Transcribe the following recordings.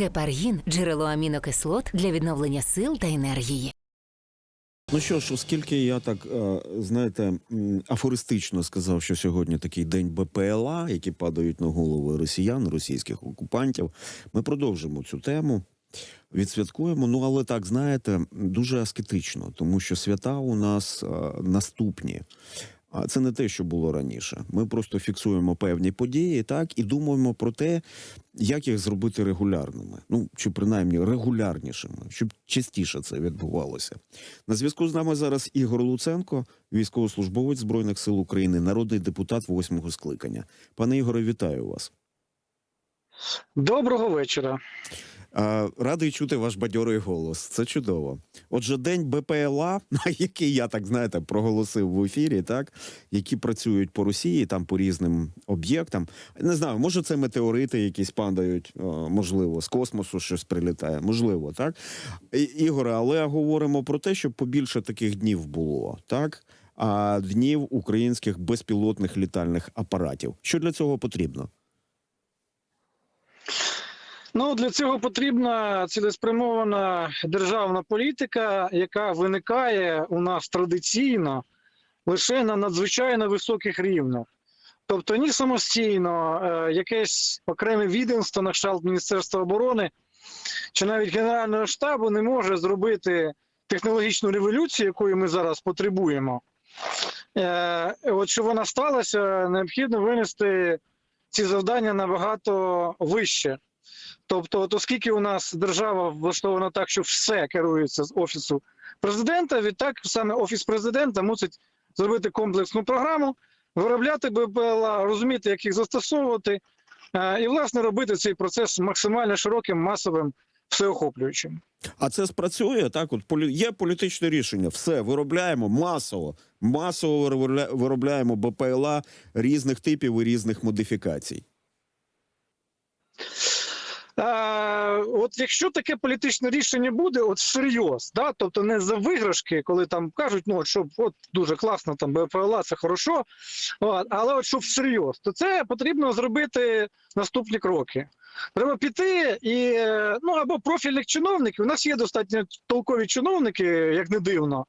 Гепаргін джерело амінокислот для відновлення сил та енергії. Ну що ж, оскільки я так е, знаєте, афористично сказав, що сьогодні такий день БПЛА, які падають на голови росіян, російських окупантів, ми продовжимо цю тему. Відсвяткуємо, ну але так знаєте, дуже аскетично, тому що свята у нас е, наступні. А це не те, що було раніше. Ми просто фіксуємо певні події, так і думаємо про те, як їх зробити регулярними. Ну чи принаймні регулярнішими, щоб частіше це відбувалося. На зв'язку з нами зараз Ігор Луценко, військовослужбовець збройних сил України, народний депутат восьмого скликання. Пане Ігоре, вітаю вас. Доброго вечора. Радий чути ваш бадьорий голос. Це чудово. Отже, день БПЛА, який я так знаєте, проголосив в ефірі, так які працюють по Росії, там по різним об'єктам. Не знаю, може це метеорити, якісь падають, можливо, з космосу щось прилітає, можливо, так Ігоре, але говоримо про те, щоб побільше таких днів було, так. А днів українських безпілотних літальних апаратів. Що для цього потрібно? Ну для цього потрібна цілеспрямована державна політика, яка виникає у нас традиційно лише на надзвичайно високих рівнях. Тобто ні самостійно, е, якесь окреме відомство на кшталт Міністерства оборони чи навіть Генерального штабу не може зробити технологічну революцію, якої ми зараз потребуємо. Е, От щоб вона сталася, необхідно винести ці завдання набагато вище. Тобто, от оскільки у нас держава влаштована так, що все керується з офісу президента, відтак саме офіс президента мусить зробити комплексну програму, виробляти БПЛА, розуміти, як їх застосовувати, е, і власне робити цей процес максимально широким, масовим, всеохоплюючим. А це спрацює так. От полі... є політичне рішення. Все виробляємо масово, масово виробля- виробляємо БПЛА різних типів і різних модифікацій. Е, от якщо таке політичне рішення буде, от всерйоз, да, тобто не за виграшки, коли там кажуть, ну от щоб от дуже класно, там БПЛА, це хорошо, от, але от щоб всерйоз, то це потрібно зробити наступні кроки. Треба піти і е, ну або профільних чиновників. У нас є достатньо толкові чиновники, як не дивно,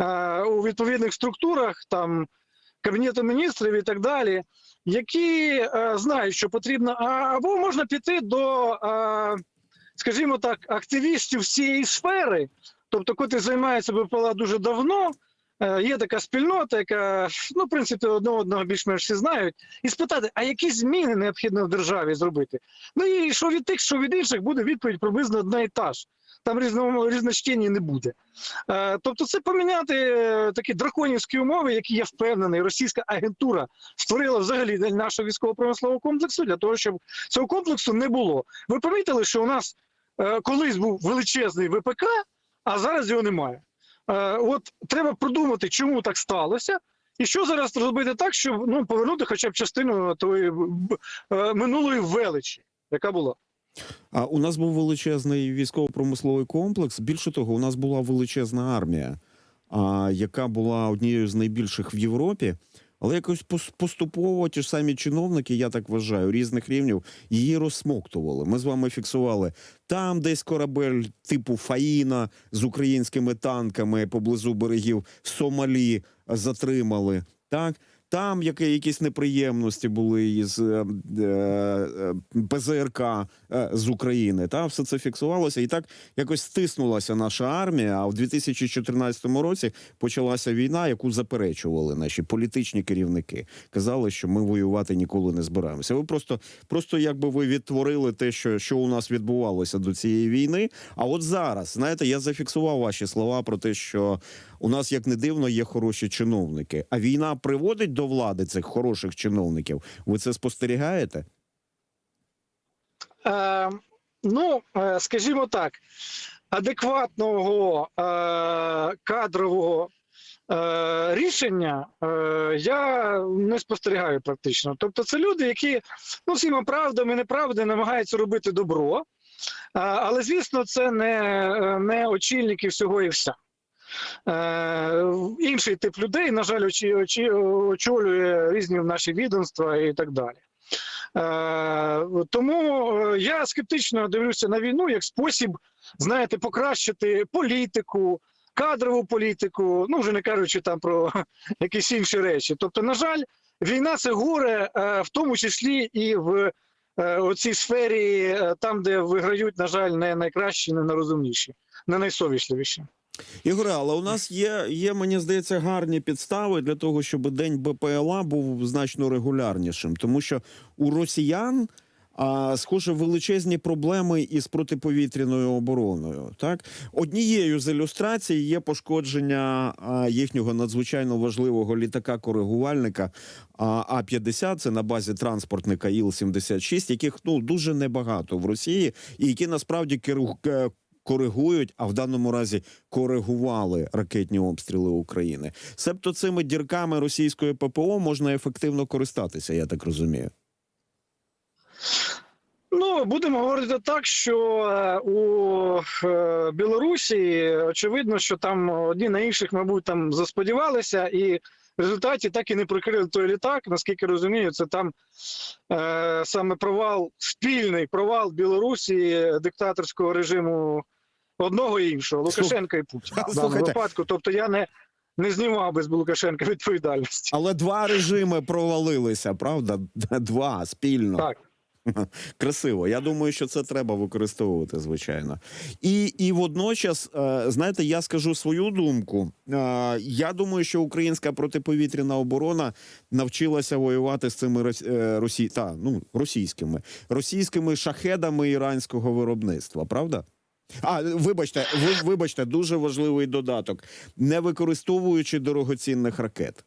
е, у відповідних структурах там кабінету міністрів і так далі які е, знають, що потрібно, або можна піти до, е, скажімо так, активістів цієї сфери, тобто, котрі займаються БПЛА дуже давно. е, Є така спільнота, яка ну, в принципі, одного одного більш-менш всі знають, і спитати, а які зміни необхідно в державі зробити? Ну і що від тих, що від інших, буде відповідь приблизно одна і та ж. Там різного різночтення не буде. Е, тобто, це поміняти е, такі драконівські умови, які я впевнений, російська агентура створила взагалі нашого військово-промислового комплексу для того, щоб цього комплексу не було. Ви помітили, що у нас е, колись був величезний ВПК, а зараз його немає. От треба продумати, чому так сталося, і що зараз зробити так, щоб ну повернути хоча б частину тої минулої величі, яка була. А у нас був величезний військово-промисловий комплекс. Більше того, у нас була величезна армія, а, яка була однією з найбільших в Європі. Але якось поступово ті ж самі чиновники, я так вважаю, різних рівнів її розсмоктували. Ми з вами фіксували там, десь корабель типу Фаїна з українськими танками поблизу берегів Сомалі затримали. Так, там які, якісь неприємності були із е, е, е, ПЗРК е, з України. Та все це фіксувалося, і так якось стиснулася наша армія. А в 2014 році почалася війна, яку заперечували наші політичні керівники. Казали, що ми воювати ніколи не збираємося. Ви просто, просто якби ви відтворили те, що, що у нас відбувалося до цієї війни. А от зараз, знаєте, я зафіксував ваші слова про те, що у нас, як не дивно, є хороші чиновники. А війна приводить до влади цих хороших чиновників. Ви це спостерігаєте? Е, ну, е, скажімо так, адекватного е, кадрового е, рішення е, я не спостерігаю практично. Тобто, це люди, які ну, всіма правдами, неправдами намагаються робити добро, але звісно, це не, не очільники всього і вся. Е, інший тип людей, на жаль, очолює різні наші відомства і так далі. Е, тому е, я скептично дивлюся на війну як спосіб, знаєте, покращити політику, кадрову політику, ну вже не кажучи там про якісь інші речі. Тобто, на жаль, війна це горе, в тому числі і в оцій сфері, там, де виграють, на жаль, не найкращі, не найрозумніші, не найсовісливіші. Ігоре, але у нас є, є, мені здається, гарні підстави для того, щоб день БПЛА був значно регулярнішим, тому що у росіян. А схоже, величезні проблеми із протиповітряною обороною. Так, однією з ілюстрацій є пошкодження їхнього надзвичайно важливого літака-коригувальника а, А-50, Це на базі транспортника Іл-76, яких ну дуже небагато в Росії, і які насправді е, коригують, а в даному разі коригували ракетні обстріли України. Себто цими дірками російської ППО можна ефективно користатися, я так розумію. Ну, будемо говорити так, що е, у е, Білорусі очевидно, що там одні на інших, мабуть, там засподівалися, і в результаті так і не прикрили той літак. Наскільки розумію, це там е, саме провал, спільний провал Білорусі диктаторського режиму одного і іншого Лукашенка і Путіна в даному випадку. Тобто я не, не знімав би з Лукашенка відповідальності. Але два режими провалилися, правда? Два спільно. Так. Красиво. Я думаю, що це треба використовувати, звичайно. І, і водночас, е, знаєте, я скажу свою думку. Е, Я думаю, що українська протиповітряна оборона навчилася воювати з цими рос- е, росі... та, ну, російськими російськими шахедами іранського виробництва, правда? А, вибачте, ви, вибачте, дуже важливий додаток, не використовуючи дорогоцінних ракет.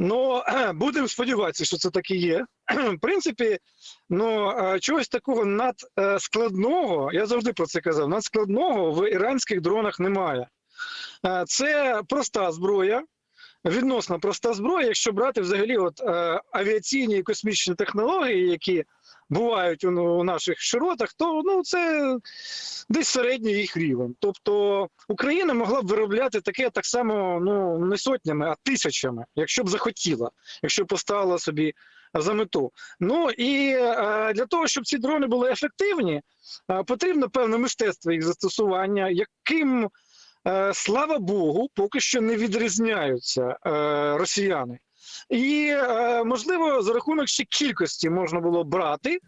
Ну, будемо сподіватися, що це так і є. В принципі, ну е, чогось такого надскладного, я завжди про це казав, надскладного в іранських дронах немає. Е, Це проста зброя, відносно проста зброя, якщо брати взагалі от, е, авіаційні і космічні технології, які бувають у, наших широтах, то ну, це десь середній їх рівень. Тобто Україна могла б виробляти таке так само ну, не сотнями, а тисячами, якщо б захотіла, якщо б поставила собі за мету. Ну і е, для того, щоб ці дрони були ефективні, е, потрібно певне мистецтво їх застосування, яким, е, слава Богу, поки що не відрізняються е, росіяни. І е, можливо, за рахунок ще кількості можна було брати.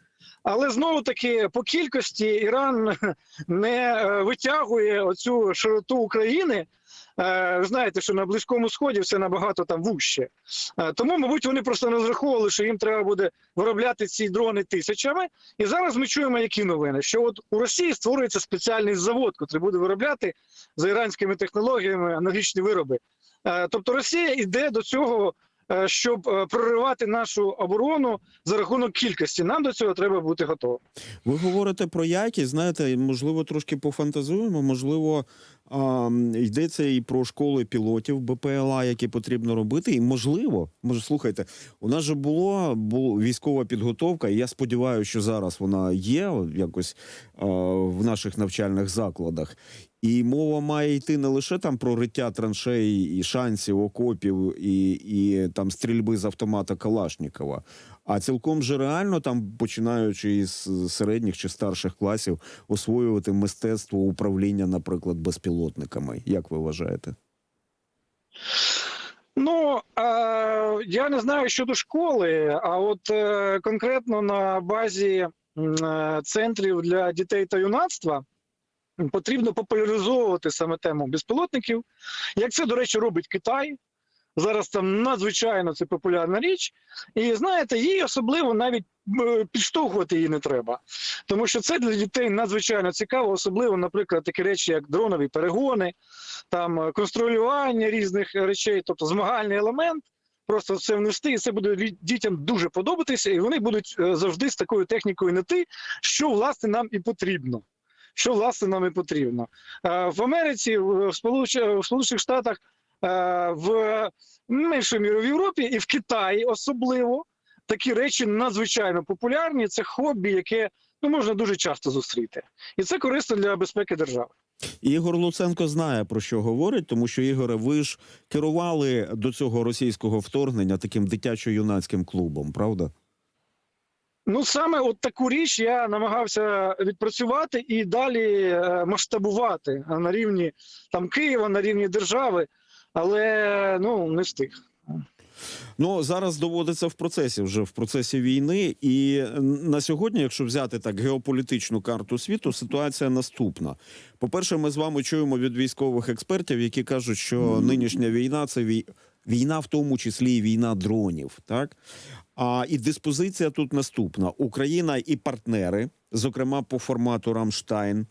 Але знову таки по кількості Іран не е, витягує оцю широту України. Е, Ви знаєте, що на Близькому Сході все набагато там вуще. Тому, мабуть, вони просто не розраховували, що їм треба буде виробляти ці дрони тисячами. І зараз ми чуємо, які новини: що от у Росії створюється спеціальний завод, який буде виробляти за іранськими технологіями аналогічні вироби. Тобто Росія йде до цього, щоб е, проривати нашу оборону за рахунок кількості. Нам до цього треба бути готовим. Ви говорите про якість, знаєте, можливо, трошки пофантазуємо, можливо, йдеться і про школи пілотів БПЛА, які потрібно робити. І можливо, може, слухайте, у нас же було, було військова підготовка, і я сподіваюся, що зараз вона є якось в наших навчальних закладах. І мова має йти не лише там про риття траншей і шансів, окопів і, і там стрільби з автомата Калашнікова. А цілком же реально там, починаючи із середніх чи старших класів, освоювати мистецтво управління, наприклад, безпілотниками. Як ви вважаєте? Ну е, я не знаю щодо школи, а от е, конкретно на базі е, центрів для дітей та юнацтва потрібно популяризовувати саме тему безпілотників. Як це, до речі, робить Китай. Зараз там надзвичайно це популярна річ, і знаєте, їй особливо навіть е, підштовхувати її не треба, тому що це для дітей надзвичайно цікаво, особливо, наприклад, такі речі, як дронові перегони, там е, конструювання різних речей, тобто змагальний елемент. Просто це внести, і це буде дітям дуже подобатися, і вони будуть е, завжди з такою технікою нити, що власне нам і потрібно. Що власне нам і потрібно Е, в Америці, в Сполуч- Сполучених Штатах, е, в меншою мірою в Європі і в Китаї особливо такі речі надзвичайно популярні. Це хобі, яке ну можна дуже часто зустріти, і це корисно для безпеки держави. Ігор Луценко знає про що говорить, тому що Ігоре, ви ж керували до цього російського вторгнення таким дитячо-юнацьким клубом, правда? Ну саме от таку річ я намагався відпрацювати і далі е, масштабувати на рівні там Києва, на рівні держави, але ну не встиг. Ну зараз доводиться в процесі вже в процесі війни. І на сьогодні, якщо взяти так геополітичну карту світу, ситуація наступна. По-перше, ми з вами чуємо від військових експертів, які кажуть, що нинішня війна це вій... війна, в тому числі і війна дронів. Так а і диспозиція тут наступна: Україна і партнери, зокрема по формату Рамштайн,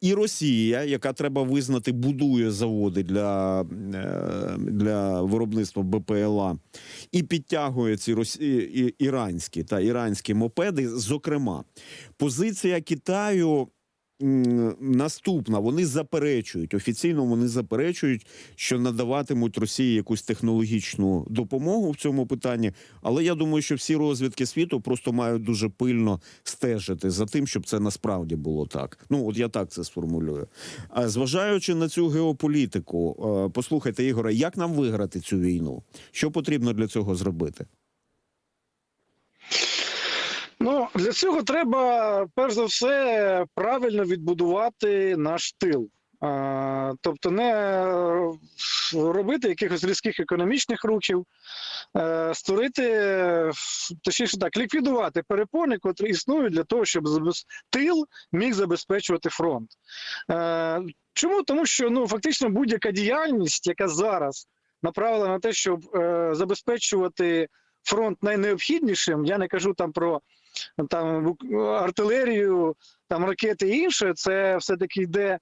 і Росія, яка треба визнати, будує заводи для, е, для виробництва БПЛА, і підтягує ці росі... іранські та іранські мопеди. Зокрема, позиція Китаю. Наступна, вони заперечують офіційно. Вони заперечують, що надаватимуть Росії якусь технологічну допомогу в цьому питанні. Але я думаю, що всі розвідки світу просто мають дуже пильно стежити за тим, щоб це насправді було так. Ну от я так це сформулюю. А зважаючи на цю геополітику, е, послухайте, Ігоре, як нам виграти цю війну? Що потрібно для цього зробити? Ну для цього треба перш за все правильно відбудувати наш тил. Тобто не е, робити якихось різких економічних рухів, е, створити, точніше так, ліквідувати перепони, котрі існують для того, щоб тил міг забезпечувати фронт. Е, Чому? Тому що ну фактично будь-яка діяльність, яка зараз направлена на те, щоб забезпечувати фронт найнеобхіднішим, я не кажу там про там артилерію, там ракети і інше, це все-таки йде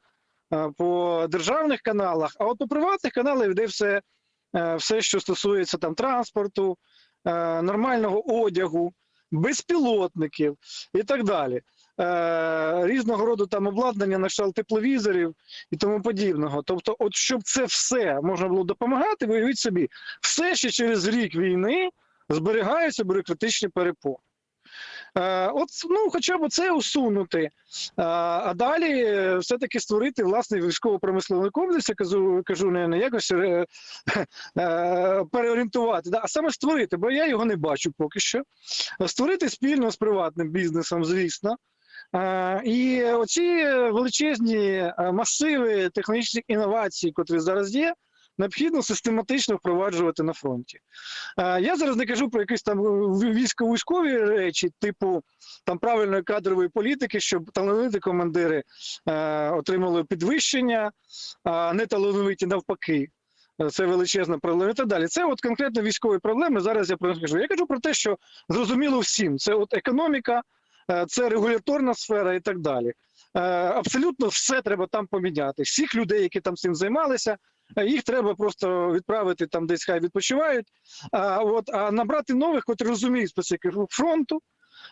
е, по державних каналах, а от по приватних каналах йде все, е, все що стосується там транспорту, е, нормального одягу, безпілотників і так далі. Різного роду там обладнання на кшталт тепловізорів і тому подібного. Тобто, от щоб це все можна було допомагати, виявіть собі, все ще через рік війни зберігаються бюрократичні перепони. Е, От ну, хоча б це усунути, Е, а далі е, все-таки створити власний військово-промисловий комплекс, я кажу, кажу не, якось переорієнтувати, а саме створити, бо я його не бачу поки що. Створити спільно з приватним бізнесом, звісно. І оці величезні масиви технологічних інновацій, котрі зараз є, необхідно систематично впроваджувати на фронті. Е, Я зараз не кажу про якісь там військово-військові речі, типу там правильної кадрової політики, щоб талановиті командири е, отримали підвищення, а не талановиті навпаки. Е, Це величезна проблема і так далі. Це от конкретно військові проблеми. Зараз я про них кажу. Я кажу про те, що зрозуміло всім. Це от економіка, це регуляторна сфера і так далі. Абсолютно все треба там поміняти. Всіх людей, які там цим займалися, їх треба просто відправити там, десь хай відпочивають. А от а набрати нових, котрі розуміють специфіку фронту,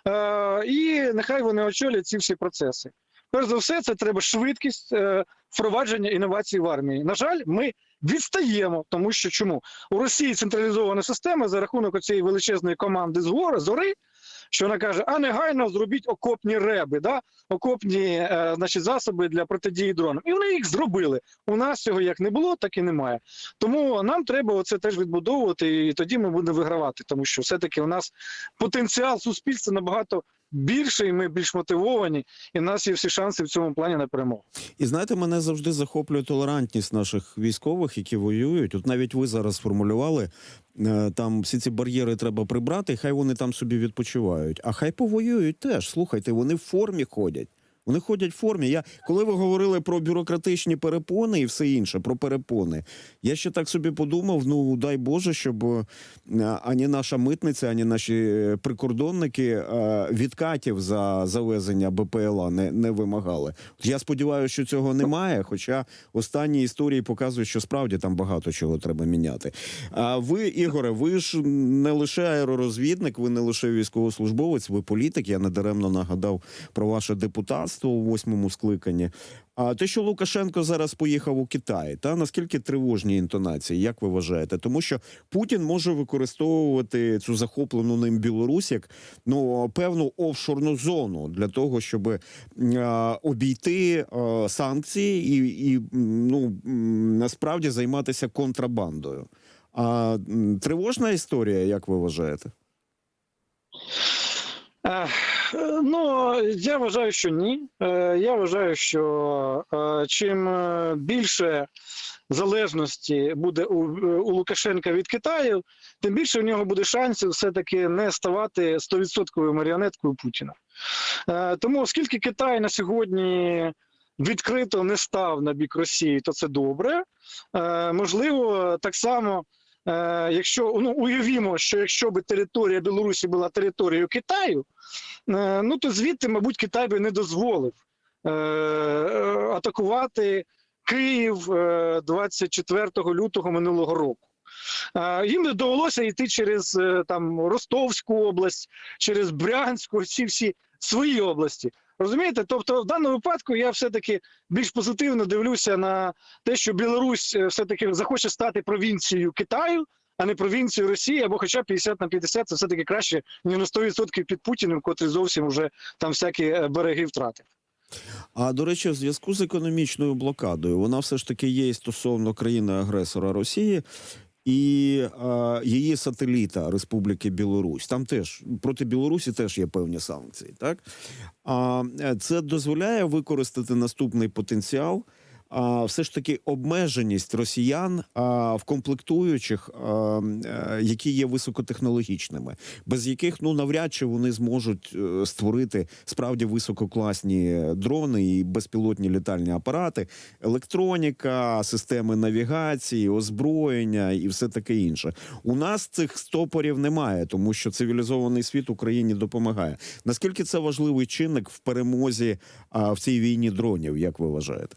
е, і нехай вони очолять ці всі процеси. Перш за все, це треба швидкість е, впровадження інновацій в армії. На жаль, ми відстаємо, тому що чому у Росії централізована система за рахунок цієї величезної команди згори зори, що вона каже: а негайно зробіть окопні реби, да? окопні е, значить, засоби для протидії дронам. І вони їх зробили. У нас цього як не було, так і немає. Тому нам треба оце теж відбудовувати, і тоді ми будемо вигравати, тому що все-таки у нас потенціал суспільства набагато більший, ми більш мотивовані, і в нас є всі шанси в цьому плані на перемогу. І знаєте, мене завжди захоплює толерантність наших військових, які воюють. От навіть ви зараз сформулювали, е, там всі ці бар'єри треба прибрати, хай вони там собі відпочивають. А хай повоюють теж. Слухайте, вони в формі ходять. Вони ходять в формі. Я коли ви говорили про бюрократичні перепони і все інше, про перепони, я ще так собі подумав: ну дай Боже, щоб е, ані наша митниця, ані наші е, прикордонники е, відкатів за завезення БПЛА не, не вимагали. Я сподіваюся, що цього немає. Хоча останні історії показують, що справді там багато чого треба міняти. А ви, Ігоре, ви ж не лише аеророзвідник, ви не лише військовослужбовець, ви політик. Я недаремно нагадав про ваше депутатство. Парламентство у восьмому скликанні. А те, що Лукашенко зараз поїхав у Китай, та наскільки тривожні інтонації, як ви вважаєте? Тому що Путін може використовувати цю захоплену ним Білорусь як ну певну офшорну зону для того, щоб е, обійти е, санкції і, і ну насправді займатися контрабандою. А тривожна історія, як ви вважаєте? Ну, я вважаю, що ні. Е, Я вважаю, що е, чим е, більше залежності буде у, Лукашенка від Китаю, тим більше у нього буде шансів все-таки не ставати 100% маріонеткою Путіна. Тому, оскільки Китай на сьогодні відкрито не став на бік Росії, то це добре. Можливо, так само. Е, Якщо ну уявімо, що якщо би територія Білорусі була територією Китаю, Е, ну то звідти, мабуть, Китай би не дозволив е, атакувати Київ е, 24 лютого минулого року. Їм довелося йти через там Ростовську область, через Брянську, ці всі свої області. Розумієте? Тобто, в даному випадку я все-таки більш позитивно дивлюся на те, що Білорусь е, все-таки захоче стати провінцією Китаю, а не провінцією Росії, або хоча б 50 на 50 це все-таки краще, ніж на 100% під Путіним, котрий зовсім вже там всякі е, береги втратив. А до речі, в зв'язку з економічною блокадою вона все ж таки є і стосовно країни-агресора Росії і е, її сателіта Республіки Білорусь. Там теж проти Білорусі теж є певні санкції. Так а е, це дозволяє використати наступний потенціал. Все ж таки обмеженість росіян в комплектуючих, е, які є високотехнологічними, без яких ну навряд чи вони зможуть е, створити справді висококласні дрони і безпілотні літальні апарати, електроніка, системи навігації, озброєння і все таке інше. У нас цих стопорів немає, тому що цивілізований світ Україні допомагає. Наскільки це важливий чинник в перемозі в цій війні дронів, як ви вважаєте?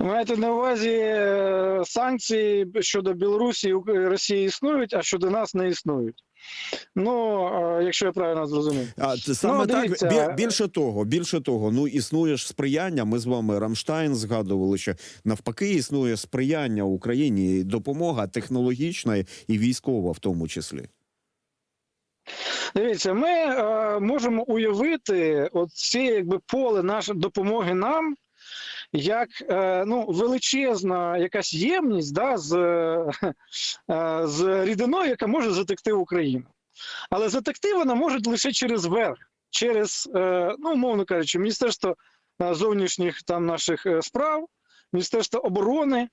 Маєте на увазі е, санкції щодо Білорусі і Росії існують, а щодо нас не існують. Ну, е, якщо я правильно зрозумів. А це саме так дивіться. Бі- більше того, більше того, ну існує ж сприяння. Ми з вами Рамштайн згадували, що навпаки існує сприяння Україні, допомога технологічна і військова, в тому числі. Дивіться, ми е, можемо уявити оці якби поле нашої допомоги нам. Як е, ну, величезна якась ємність да, з, е, з рідиною, яка може затекти Україну. Але затекти вона може лише через верх, через, е, ну, умовно кажучи, Міністерство е, зовнішніх там наших е, справ, Міністерство оборони,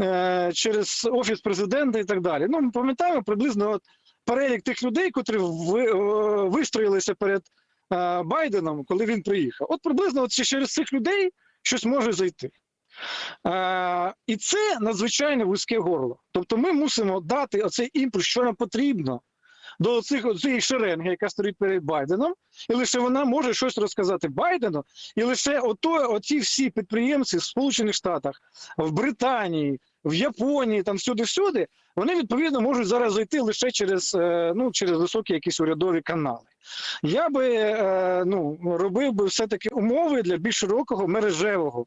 е, через Офіс президента і так далі. Ну, ми пам'ятаємо приблизно от перелік тих людей, котрі ви, е, вистроїлися перед е, Байденом, коли він приїхав. От приблизно от через цих людей щось може зайти. Е, і це надзвичайно вузьке горло. Тобто ми мусимо дати оцей імпульс, що нам потрібно до цих цієї шеренги, яка стоїть перед Байденом, і лише вона може щось розказати Байдену, і лише ото, оці всі підприємці в Сполучених Штатах, в Британії, в Японії, там всюди-всюди, вони відповідно можуть зараз зайти лише через, е, ну, через високі якісь урядові канали. Я би е, ну, робив би все-таки умови для більш широкого мережевого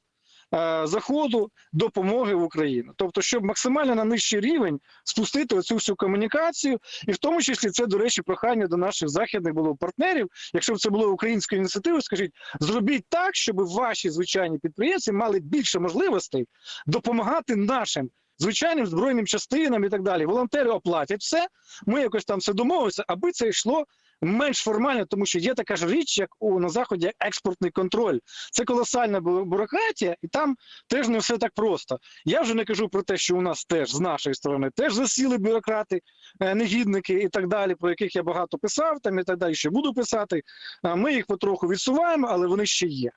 заходу допомоги в Україну. Тобто, щоб максимально на нижчий рівень спустити оцю всю комунікацію, і в тому числі це, до речі, прохання до наших західних було партнерів. Якщо б це було українською ініціативою, скажіть, зробіть так, щоб ваші звичайні підприємці мали більше можливостей допомагати нашим. Звичайним збройним частинам і так далі. Волонтери оплатять все. Ми якось там все домовилися, аби це йшло менш формально, тому що є така ж річ, як у на заході експортний контроль. Це колосальна бю- бюрократія, і там теж не все так просто. Я вже не кажу про те, що у нас теж з нашої сторони теж засіли бюрократи, е, негідники і так далі, про яких я багато писав, там і так далі, ще буду писати. Ми їх потроху відсуваємо, але вони ще є.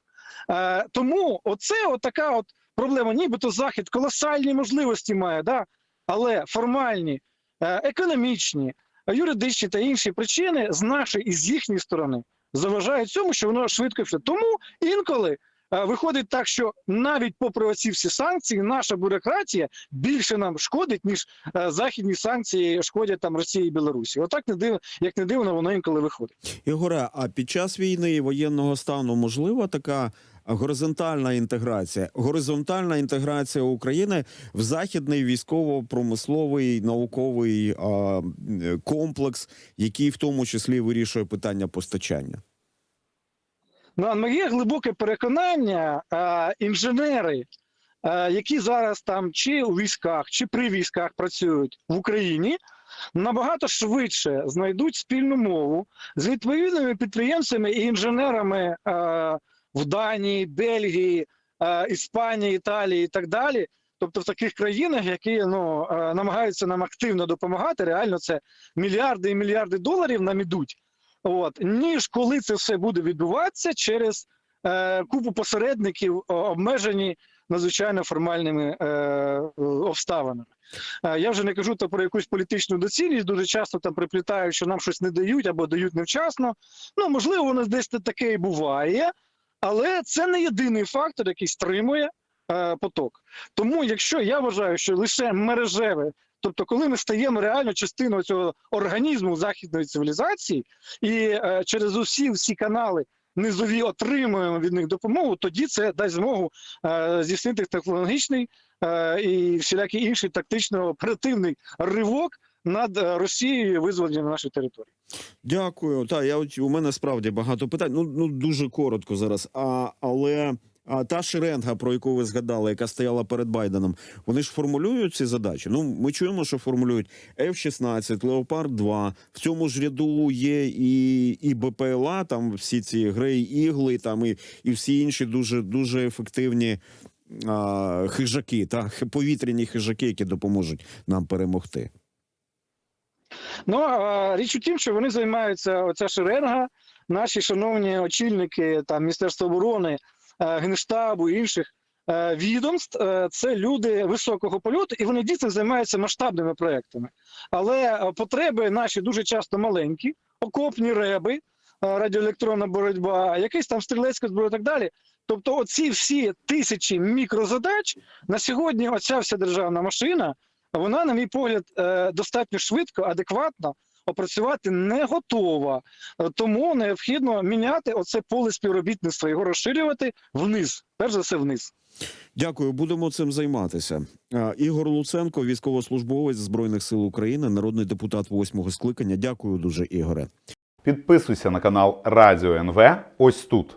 Е, Тому оце така от проблема. Нібито захід колосальні можливості має, да? але формальні, е, економічні, юридичні та інші причини з нашої і з їхньої сторони заважають цьому, що воно швидко йшло. Тому інколи е, виходить так, що навіть попри оці всі санкції, наша бюрократія більше нам шкодить, ніж е, західні санкції шкодять там Росії і Білорусі. Отак не див, як не дивно, воно інколи виходить. Ігоре, а під час війни воєнного стану можлива така горизонтальна інтеграція, горизонтальна інтеграція України в західний військово-промисловий науковий а, комплекс, який в тому числі вирішує питання постачання. Ну, а моє глибоке переконання, інженери, які зараз там чи у військах, чи при військах працюють в Україні, набагато швидше знайдуть спільну мову з відповідними підприємцями і інженерами в Данії, Бельгії, е, Іспанії, Італії і так далі. Тобто в таких країнах, які ну, е, намагаються нам активно допомагати, реально це мільярди і мільярди доларів нам ідуть. От ніж коли це все буде відбуватися через е, купу посередників, обмежені надзвичайно формальними е, обставинами. Е, я вже не кажу то про якусь політичну доцільність. Дуже часто там приплітають, що нам щось не дають або дають невчасно. Ну можливо, воно десь таке і буває, але це не єдиний фактор, який стримує е, поток. Тому, якщо я вважаю, що лише мережеве. Тобто, коли ми стаємо реально частиною цього організму західної цивілізації, і е, через усі всі канали низові отримуємо від них допомогу, тоді це дасть змогу е, здійснити технологічний е, і всілякий інший тактично-оперативний ривок над е, Росією визволенням нашої території. Дякую. Та я у мене справді багато питань. Ну ну дуже коротко зараз. А але а та шеренга, про яку ви згадали, яка стояла перед Байденом, вони ж формулюють ці задачі. Ну ми чуємо, що формулюють F-16, Леопард 2 В цьому ж ряду є і, і БПЛА, там всі ці грей ігли, там і, і всі інші дуже дуже ефективні. Хижаки та повітряні хижаки, які допоможуть нам перемогти. Ну річ у тім, що вони займаються оця шеренга, наші шановні очільники там Міністерства оборони, е, Генштабу і інших е, відомств. е, Це люди високого польоту, і вони дійсно займаються масштабними проектами. Але потреби наші дуже часто маленькі, окопні реби, радіоелектронна боротьба, якийсь там стрілецька зброя і так далі. Тобто, оці всі тисячі мікрозадач на сьогодні, оця вся державна машина, вона, на мій погляд, е, достатньо швидко, адекватно опрацювати не готова. Е, Тому необхідно міняти оце поле співробітництва, його розширювати вниз, перш за все вниз. Дякую, будемо цим займатися. Ігор Луценко, військовослужбовець збройних сил України, народний депутат восьмого скликання. Дякую дуже, Ігоре. Підписуйся на канал Радіо НВ ось тут.